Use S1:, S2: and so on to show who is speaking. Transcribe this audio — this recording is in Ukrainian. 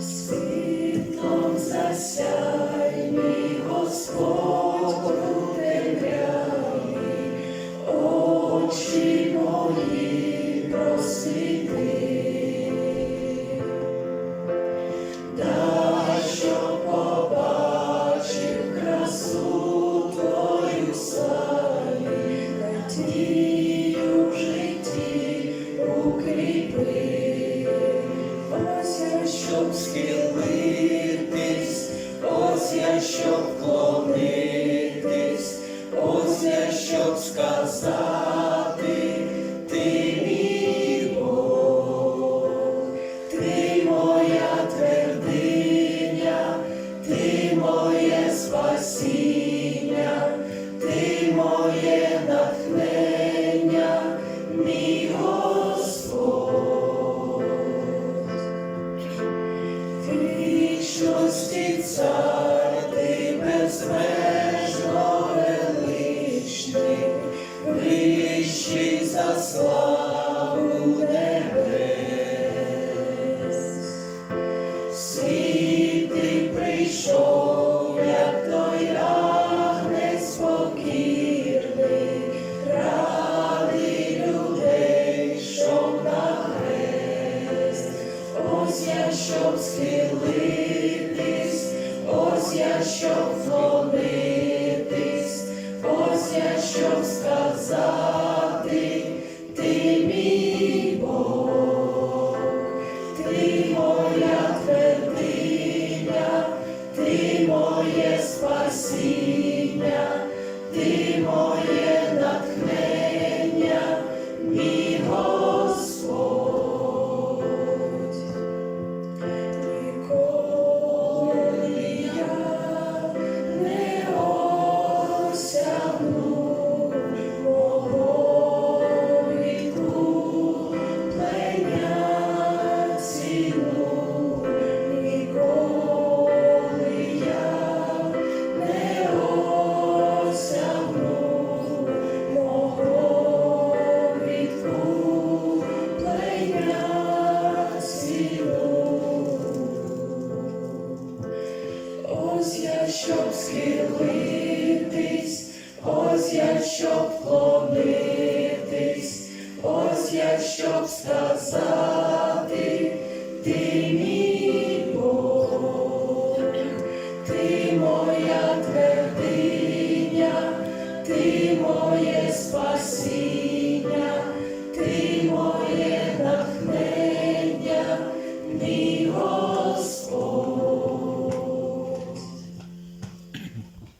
S1: see. Щоб схилитись, ось я щоб вклонитись, ось я щоб сказати. Ты моє спасіння, ты моє. схилитись, ось я щоб вклонитись, ось я щоб сказати, ти мій Бог, ти моя твердиня, ти моя.